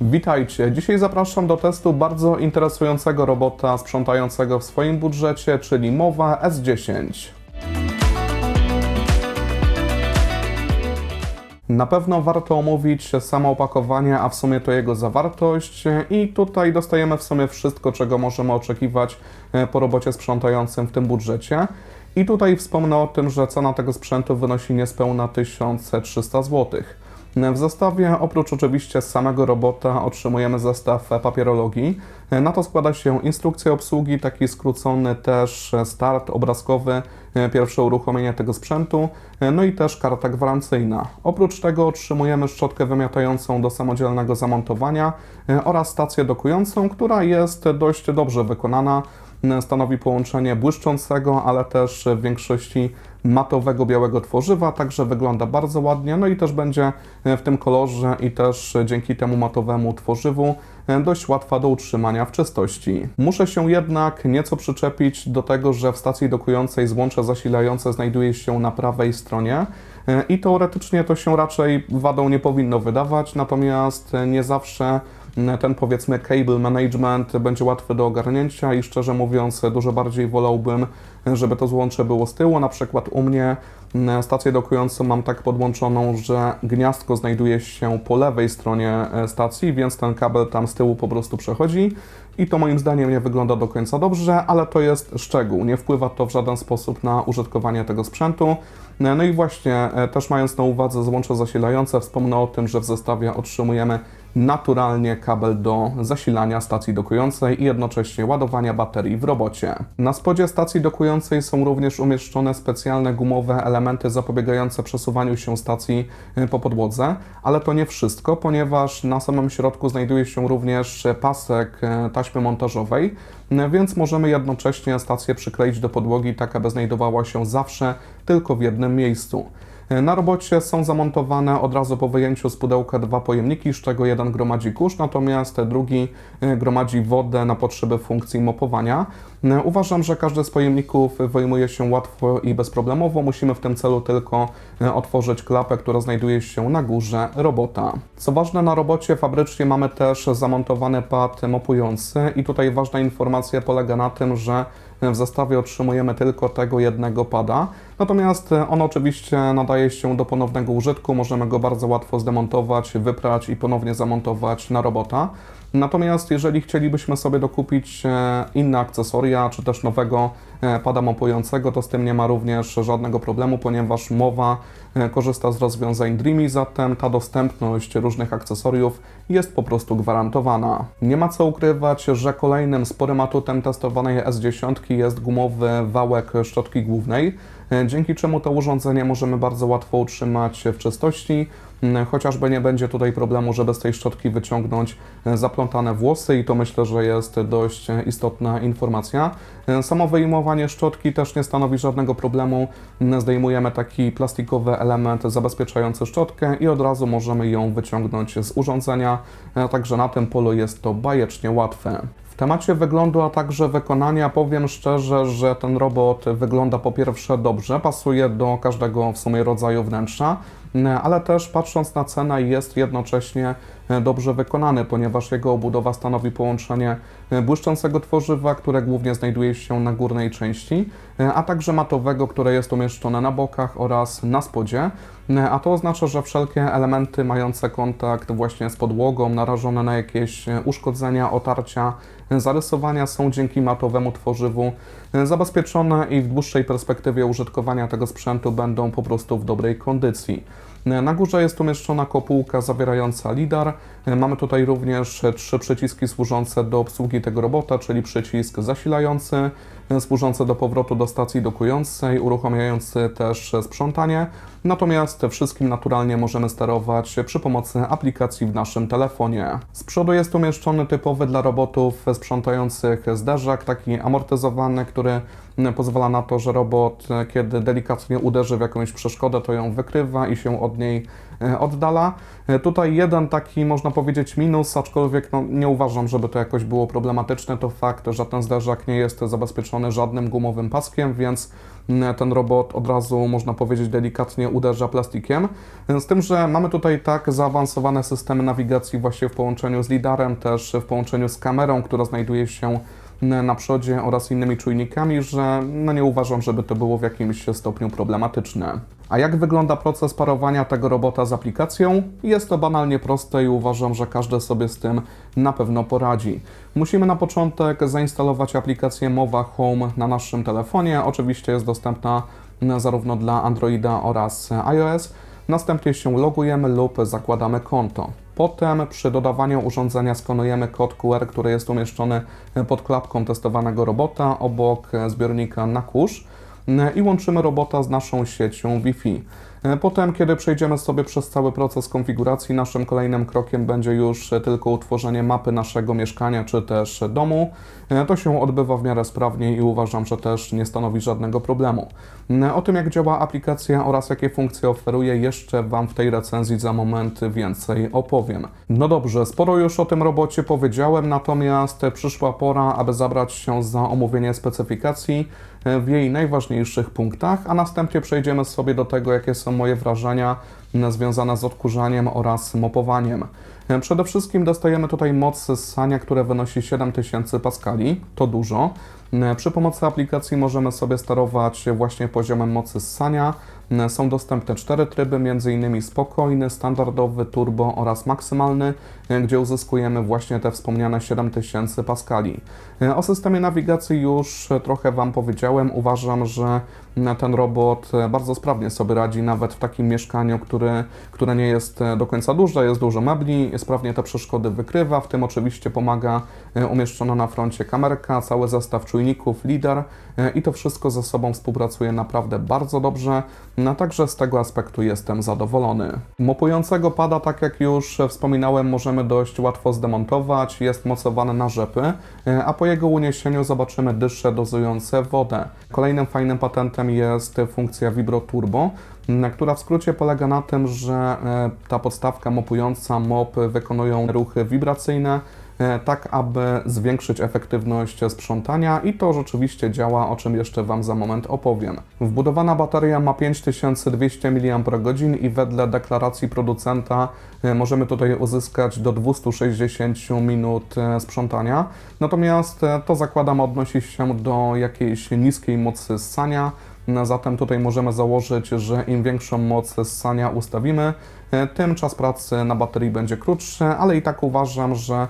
Witajcie. Dzisiaj zapraszam do testu bardzo interesującego robota sprzątającego w swoim budżecie, czyli Mowa S10. Na pewno warto omówić samo opakowanie, a w sumie to jego zawartość i tutaj dostajemy w sumie wszystko, czego możemy oczekiwać e, po robocie sprzątającym w tym budżecie. I tutaj wspomnę o tym, że cena tego sprzętu wynosi niespełna 1300 zł. W zestawie, oprócz oczywiście samego robota, otrzymujemy zestaw papierologii. Na to składa się instrukcja obsługi, taki skrócony też start obrazkowy, pierwsze uruchomienie tego sprzętu, no i też karta gwarancyjna. Oprócz tego otrzymujemy szczotkę wymiatającą do samodzielnego zamontowania oraz stację dokującą, która jest dość dobrze wykonana stanowi połączenie błyszczącego, ale też w większości matowego białego tworzywa, także wygląda bardzo ładnie, no i też będzie w tym kolorze i też dzięki temu matowemu tworzywu dość łatwa do utrzymania w czystości. Muszę się jednak nieco przyczepić do tego, że w stacji dokującej złącze zasilające znajduje się na prawej stronie i teoretycznie to się raczej wadą nie powinno wydawać, natomiast nie zawsze ten powiedzmy cable management będzie łatwy do ogarnięcia i szczerze mówiąc dużo bardziej wolałbym, żeby to złącze było z tyłu. Na przykład u mnie stację dokującą mam tak podłączoną, że gniazdko znajduje się po lewej stronie stacji, więc ten kabel tam z tyłu po prostu przechodzi i to moim zdaniem nie wygląda do końca dobrze, ale to jest szczegół. Nie wpływa to w żaden sposób na użytkowanie tego sprzętu. No i właśnie też mając na uwadze złącze zasilające, wspomnę o tym, że w zestawie otrzymujemy naturalnie kabel do zasilania stacji dokującej i jednocześnie ładowania baterii w robocie. Na spodzie stacji dokującej są również umieszczone specjalne gumowe elementy zapobiegające przesuwaniu się stacji po podłodze, ale to nie wszystko, ponieważ na samym środku znajduje się również pasek taśmy montażowej, więc możemy jednocześnie stację przykleić do podłogi tak, aby znajdowała się zawsze tylko w jednym miejscu. Na robocie są zamontowane od razu po wyjęciu z pudełka dwa pojemniki, z czego jeden gromadzi kurz, natomiast drugi gromadzi wodę na potrzeby funkcji mopowania. Uważam, że każdy z pojemników wyjmuje się łatwo i bezproblemowo. Musimy w tym celu tylko otworzyć klapę, która znajduje się na górze robota. Co ważne, na robocie fabrycznie mamy też zamontowany pad mopujący i tutaj ważna informacja polega na tym, że w zestawie otrzymujemy tylko tego jednego pada. Natomiast on oczywiście nadaje się do ponownego użytku, możemy go bardzo łatwo zdemontować, wyprać i ponownie zamontować na robota. Natomiast jeżeli chcielibyśmy sobie dokupić inne akcesoria, czy też nowego pada mopującego, to z tym nie ma również żadnego problemu, ponieważ mowa korzysta z rozwiązań Dreamy, zatem ta dostępność różnych akcesoriów jest po prostu gwarantowana. Nie ma co ukrywać, że kolejnym sporym atutem testowanej S10 jest gumowy wałek szczotki głównej, dzięki czemu to urządzenie możemy bardzo łatwo utrzymać w czystości, chociażby nie będzie tutaj problemu, żeby z tej szczotki wyciągnąć zaplątane włosy i to myślę, że jest dość istotna informacja. Samo wyjmowanie szczotki też nie stanowi żadnego problemu. Zdejmujemy taki plastikowy element zabezpieczający szczotkę i od razu możemy ją wyciągnąć z urządzenia, także na tym polu jest to bajecznie łatwe. W temacie wyglądu, a także wykonania powiem szczerze, że ten robot wygląda po pierwsze dobrze, pasuje do każdego w sumie rodzaju wnętrza, ale też patrząc na cenę jest jednocześnie dobrze wykonany, ponieważ jego obudowa stanowi połączenie błyszczącego tworzywa, które głównie znajduje się na górnej części, a także matowego, które jest umieszczone na bokach oraz na spodzie. A to oznacza, że wszelkie elementy mające kontakt właśnie z podłogą, narażone na jakieś uszkodzenia, otarcia, zarysowania są dzięki matowemu tworzywu zabezpieczone i w dłuższej perspektywie użytkowania tego sprzętu będą po prostu w dobrej kondycji. Na górze jest umieszczona kopułka zawierająca lidar. Mamy tutaj również trzy przyciski służące do obsługi tego robota, czyli przycisk zasilający, służący do powrotu do stacji dokującej, uruchamiający też sprzątanie. Natomiast wszystkim naturalnie możemy sterować przy pomocy aplikacji w naszym telefonie. Z przodu jest umieszczony typowy dla robotów sprzątających zderzak, taki amortyzowany, który pozwala na to, że robot, kiedy delikatnie uderzy w jakąś przeszkodę, to ją wykrywa i się od niej oddala. E, Tutaj jeden taki, można powiedzieć, minus, aczkolwiek no, nie uważam, żeby to jakoś było problematyczne, to fakt, że ten zderzak nie jest zabezpieczony żadnym gumowym paskiem, więc mm, ten robot od razu, można powiedzieć, delikatnie uderza plastikiem. Z tym, że mamy tutaj tak zaawansowane systemy nawigacji właśnie w połączeniu z lidarem, też w połączeniu z kamerą, która znajduje się na przodzie oraz innymi czujnikami, że no nie uważam, żeby to było w jakimś stopniu problematyczne. A jak wygląda proces parowania tego robota z aplikacją? Jest to banalnie proste i uważam, że każdy sobie z tym na pewno poradzi. Musimy na początek zainstalować aplikację Mowa Home na naszym telefonie. Oczywiście jest dostępna zarówno dla Androida oraz iOS. Następnie się logujemy lub zakładamy konto. Potem przy dodawaniu urządzenia skanujemy kod QR, który jest umieszczony pod klapką testowanego robota obok zbiornika na kurz i łączymy robota z naszą siecią Wi-Fi. Potem, kiedy przejdziemy sobie przez cały proces konfiguracji, naszym kolejnym krokiem będzie już tylko utworzenie mapy naszego mieszkania czy też domu. To się odbywa w miarę sprawnie i uważam, że też nie stanowi żadnego problemu. O tym, jak działa aplikacja oraz jakie funkcje oferuje, jeszcze Wam w tej recenzji za moment więcej opowiem. No dobrze, sporo już o tym robocie powiedziałem, natomiast przyszła pora, aby zabrać się za omówienie specyfikacji w jej najważniejszych punktach, a następnie przejdziemy sobie do tego, jakie są moje wrażenia związane z odkurzaniem oraz mopowaniem. Przede wszystkim dostajemy tutaj moc ssania, które wynosi 7000 paskali, to dużo. Przy pomocy aplikacji możemy sobie sterować właśnie poziomem mocy ssania. Są dostępne cztery tryby, m.in. spokojny, standardowy, turbo oraz maksymalny, gdzie uzyskujemy właśnie te wspomniane 7000 paskali. O systemie nawigacji już trochę Wam powiedziałem. Uważam, że ten robot bardzo sprawnie sobie radzi, nawet w takim mieszkaniu, który, które nie jest do końca duże, jest dużo mebli, sprawnie te przeszkody wykrywa. W tym oczywiście pomaga umieszczona na froncie kamerka, cały zestaw czujników, lidar i to wszystko ze sobą współpracuje naprawdę bardzo dobrze. No także z tego aspektu jestem zadowolony. Mopującego pada, tak jak już wspominałem, możemy dość łatwo zdemontować. Jest mocowany na rzepy, a po jego uniesieniu zobaczymy dysze dozujące wodę. Kolejnym fajnym patentem jest funkcja Vibro Turbo, która w skrócie polega na tym, że ta podstawka mopująca, mop wykonują ruchy wibracyjne, tak aby zwiększyć efektywność sprzątania i to rzeczywiście działa, o czym jeszcze Wam za moment opowiem. Wbudowana bateria ma 5200 mAh i wedle deklaracji producenta możemy tutaj uzyskać do 260 minut sprzątania, natomiast to zakładam odnosi się do jakiejś niskiej mocy ssania, Zatem tutaj możemy założyć, że im większą moc ssania ustawimy, tym czas pracy na baterii będzie krótszy, ale i tak uważam, że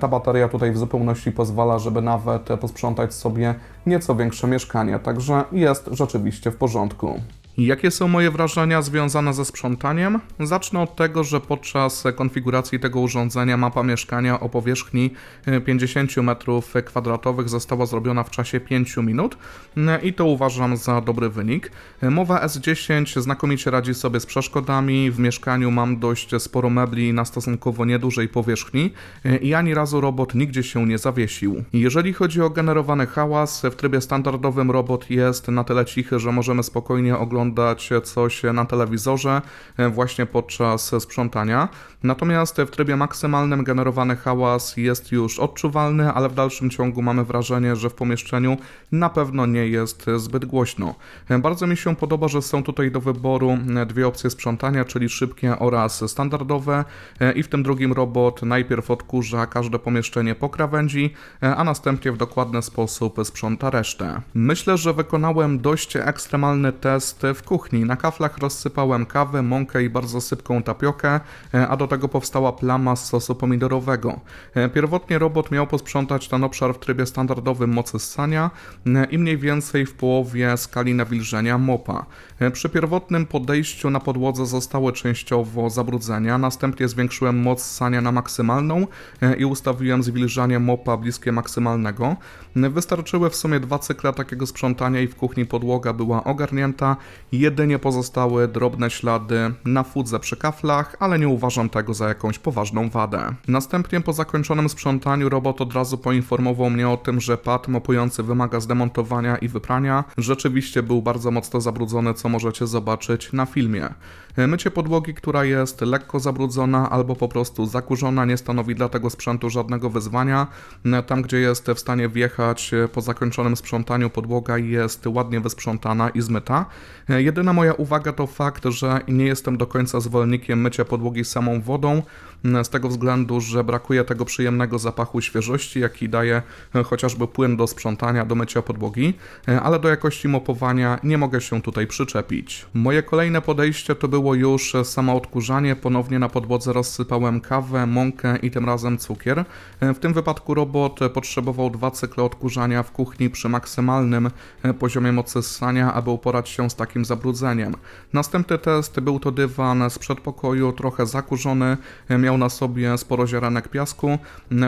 ta bateria tutaj w zupełności pozwala, żeby nawet posprzątać sobie nieco większe mieszkanie, także jest rzeczywiście w porządku. Jakie są moje wrażenia związane ze sprzątaniem? Zacznę od tego, że podczas konfiguracji tego urządzenia mapa mieszkania o powierzchni 50 m2 została zrobiona w czasie 5 minut i to uważam za dobry wynik. Mowa S10 znakomicie radzi sobie z przeszkodami. W mieszkaniu mam dość sporo mebli na stosunkowo niedużej powierzchni i ani razu robot nigdzie się nie zawiesił. Jeżeli chodzi o generowany hałas, w trybie standardowym robot jest na tyle cichy, że możemy spokojnie oglądać oglądać coś na telewizorze właśnie podczas sprzątania. Natomiast w trybie maksymalnym generowany hałas jest już odczuwalny, ale w dalszym ciągu mamy wrażenie, że w pomieszczeniu na pewno nie jest zbyt głośno. Bardzo mi się podoba, że są tutaj do wyboru dwie opcje sprzątania, czyli szybkie oraz standardowe i w tym drugim robot najpierw odkurza każde pomieszczenie po krawędzi, a następnie w dokładny sposób sprząta resztę. Myślę, że wykonałem dość ekstremalny test w kuchni. Na kaflach rozsypałem kawę, mąkę i bardzo sypką tapiokę, a do tego powstała plama z sosu pomidorowego. Pierwotnie robot miał posprzątać ten obszar w trybie standardowym mocy ssania i mniej więcej w połowie skali nawilżenia mopa. Przy pierwotnym podejściu na podłodze zostały częściowo zabrudzenia, następnie zwiększyłem moc ssania na maksymalną i ustawiłem zwilżanie mopa bliskie maksymalnego. Wystarczyły w sumie dwa cykle takiego sprzątania i w kuchni podłoga była ogarnięta Jedynie pozostały drobne ślady na fudze przy kaflach, ale nie uważam tego za jakąś poważną wadę. Następnie po zakończonym sprzątaniu robot od razu poinformował mnie o tym, że pad mopujący wymaga zdemontowania i wyprania. Rzeczywiście był bardzo mocno zabrudzony, co możecie zobaczyć na filmie. Mycie podłogi, która jest lekko zabrudzona albo po prostu zakurzona, nie stanowi dla tego sprzętu żadnego wyzwania. Tam, gdzie jest w stanie wjechać po zakończonym sprzątaniu, podłoga jest ładnie wysprzątana i zmyta. Jedyna moja uwaga to fakt, że nie jestem do końca zwolennikiem mycia podłogi samą wodą, z tego względu, że brakuje tego przyjemnego zapachu świeżości, jaki daje chociażby płyn do sprzątania, do mycia podłogi, ale do jakości mopowania nie mogę się tutaj przyczepić. Moje kolejne podejście to było już samo odkurzanie. Ponownie na podłodze rozsypałem kawę, mąkę i tym razem cukier. W tym wypadku robot potrzebował dwa cykle odkurzania w kuchni przy maksymalnym poziomie mocy ssania, aby uporać się z takim zabrudzeniem. Następny test był to dywan z przedpokoju, trochę zakurzony, miał na sobie sporo ziarenek piasku,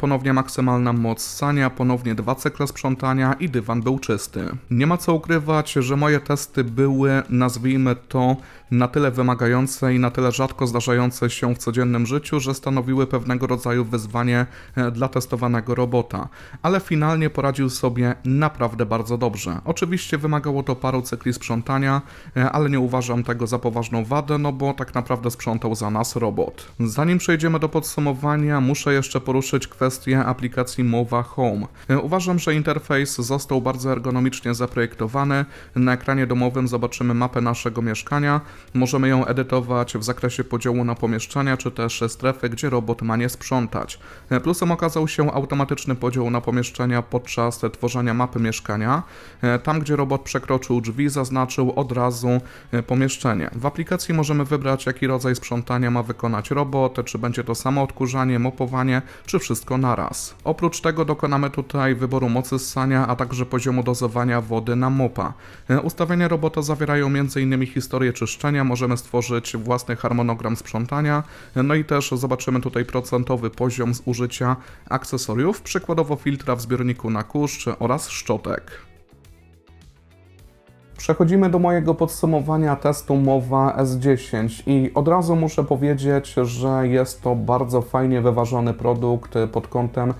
ponownie maksymalna moc ssania, ponownie dwa cykle sprzątania i dywan był czysty. Nie ma co ukrywać, że moje testy były, nazwijmy to, na tyle wymagające i na tyle rzadko zdarzające się w codziennym życiu, że stanowiły pewnego rodzaju wyzwanie e, dla testowanego robota. Ale finalnie poradził sobie naprawdę bardzo dobrze. Oczywiście wymagało to paru cykli sprzątania, ale nie uważam tego za poważną wadę, no bo tak naprawdę sprzątał za nas robot. Zanim przejdziemy do podsumowania, muszę jeszcze poruszyć kwestię aplikacji Mowa Home. E, Uważam, że interfejs został bardzo ergonomicznie zaprojektowany. Na ekranie domowym zobaczymy mapę naszego mieszkania. Możemy ją edytować w zakresie podziału na pomieszczenia, czy też strefy, gdzie robot ma nie sprzątać. E, Plusem okazał się automatyczny podział na pomieszczenia podczas tworzenia mapy mieszkania. E, Tam, gdzie robot przekroczył drzwi, zaznaczył od razu e, pomieszczenie. W aplikacji możemy wybrać, jaki rodzaj sprzątania ma wykonać robot, czy będzie to samo odkurzanie, mopowanie, czy wszystko naraz. Oprócz tego dokonamy tutaj wyboru mocy ssania, a także poziomu dozowania wody na mopa. E, Ustawienia robota zawierają m.in. historię czyszczenia, możemy stworzyć własny harmonogram sprzątania, e, no i też zobaczymy tutaj procentowy poziom zużycia akcesoriów, przykładowo filtra w zbiorniku na kurz oraz szczotek. Przechodzimy do mojego podsumowania testu Mowa S10 i od razu muszę powiedzieć, że jest to bardzo fajnie wyważony produkt pod kątem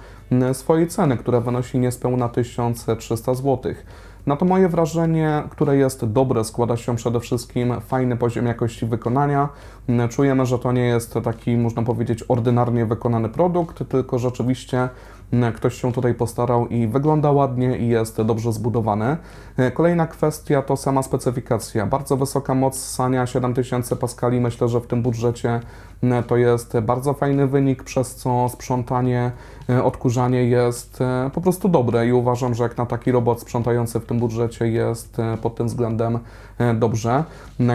swojej ceny, która wynosi niespełna 1300 zł. Na to moje wrażenie, które jest dobre, składa się przede wszystkim fajny poziom jakości wykonania. Czujemy, że to nie jest taki, można powiedzieć, ordynarnie wykonany produkt, tylko rzeczywiście ktoś się tutaj postarał i wygląda ładnie i jest dobrze zbudowany. E, Kolejna kwestia to sama specyfikacja. Bardzo wysoka moc ssania 7000 paskali. Myślę, że w tym budżecie m, to jest bardzo fajny wynik, przez co sprzątanie, e, odkurzanie jest e, po prostu dobre i uważam, że jak na taki robot sprzątający w tym budżecie jest e, pod tym względem e, dobrze.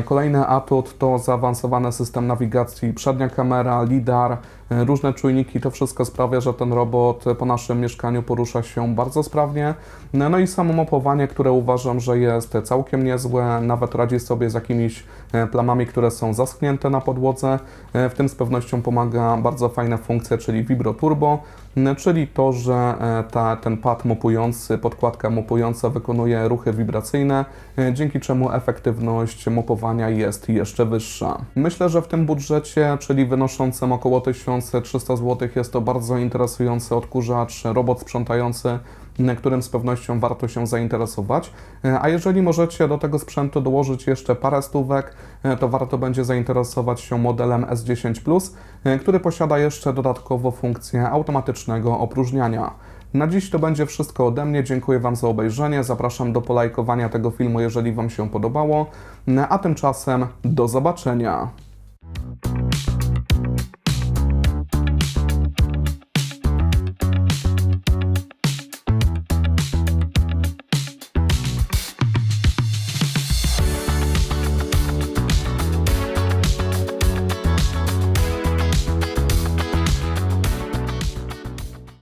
Kolejny atut to zaawansowany system nawigacji, przednia kamera, lidar, e, różne czujniki. To wszystko sprawia, że ten robot e, po naszym mieszkaniu porusza się bardzo sprawnie. No i samo mopowanie, które uważam, że jest całkiem niezłe, nawet radzi sobie z jakimiś e, plamami, które są zaschnięte na podłodze. E, W tym z pewnością pomaga bardzo fajna funkcja, czyli Vibro Turbo, czyli to, że e, ta, ten pad mopujący, podkładka mopująca wykonuje ruchy wibracyjne, e, dzięki czemu efektywność mopowania jest jeszcze wyższa. Myślę, że w tym budżecie, czyli wynoszącym około 1300 zł, jest to bardzo interesujący odkurzacz, robot sprzątający, którym z pewnością warto się zainteresować. E, A jeżeli możecie do tego sprzętu dołożyć jeszcze parę stówek, e, to warto będzie zainteresować się modelem S10 Plus, e, który posiada jeszcze dodatkowo funkcję automatycznego opróżniania. Na dziś to będzie wszystko ode mnie. Dziękuję Wam za obejrzenie. Zapraszam do polajkowania tego filmu, jeżeli Wam się podobało. A tymczasem do zobaczenia.